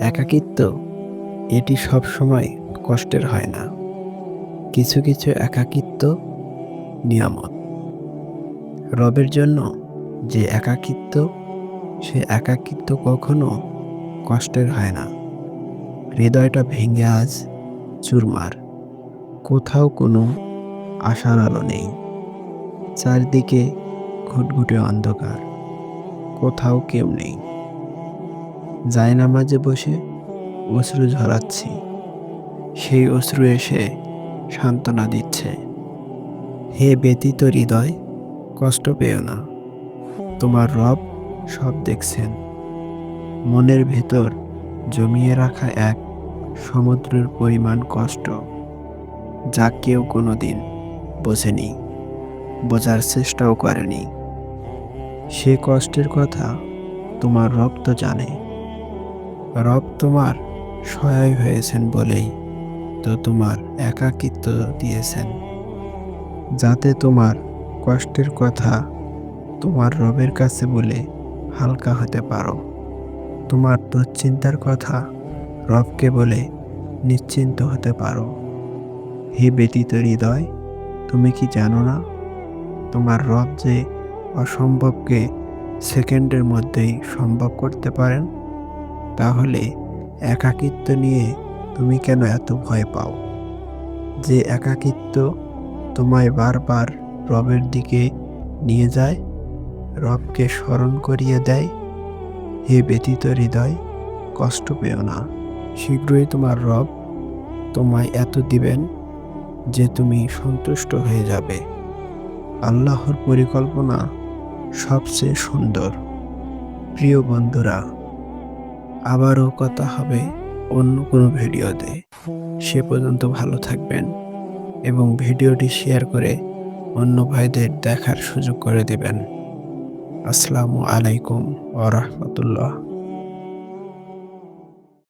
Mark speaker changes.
Speaker 1: একাকিত্ব, এটি সব সময় কষ্টের হয় না। কিছু কিছু একাকিত্ব নিয়ামত। রবের জন্য যে একাকিত্ব, সে একাকিত্ব কখনো কষ্টের হয় না। হৃদয়টা ভেঙে আজ চুরমার, কোথাও কোনো আশার আলো নেই। চারদিকে ঘুটঘুটে অন্ধকার, কোথাও কেউ নেই। মাঝে বসে অশ্রু ঝরাচ্ছি। সেই অশ্রু এসে সান্ত্বনা দিচ্ছে। হে ব্যতীত হৃদয়, কষ্ট পেও না। তোমার রব সব দেখছেন। মনের ভেতর জমিয়ে রাখা এক সমুদ্রের পরিমাণ কষ্ট যা কেউ কোনো দিন বোঝেনি, বোঝার চেষ্টাও করেনি। সে কষ্টের কথা তোমার রব তো জানে। রব তোমার সহায় হয়েছেন বলেই তো তোমার একাকিত্ব দিয়েছেন। যাতে তোমার কষ্টের কথা তোমার রবের কাছে বলে হালকা হতে পারো। তোমার দুশ্চিন্তার কথা রবকে বলে নিশ্চিন্ত হতে পারো। হে ব্যতীত হৃদয়, তুমি কি জানো না? তোমার রব যে অসম্ভবকে সেকেন্ডের মধ্যেই সম্ভব করতে পারেন? তাহলে একাকিত্ব নিয়ে তুমি কেন এত ভয় পাও? যে একাকিত্ব তোমায় বারবার রবের দিকে নিয়ে যায়, রবকে স্মরণ করিয়ে দেয়, হে ব্যতীত হৃদয়, কষ্ট পেও না। শীঘ্রই তোমার রব তোমায় এত দিবেন যে তুমি সন্তুষ্ট হয়ে যাবে। আল্লাহর পরিকল্পনা সবচেয়ে সুন্দর। প্রিয় বন্ধুরা আবারও কথা হবে অন্য কোনো ভিডিওতে। সে পর্যন্ত ভালো থাকবেন এবং ভিডিওটি শেয়ার করে অন্য ভাইদের দেখার সুযোগ করে দেবেন। আসসালামু আলাইকুম ওরহমতুল্লাহ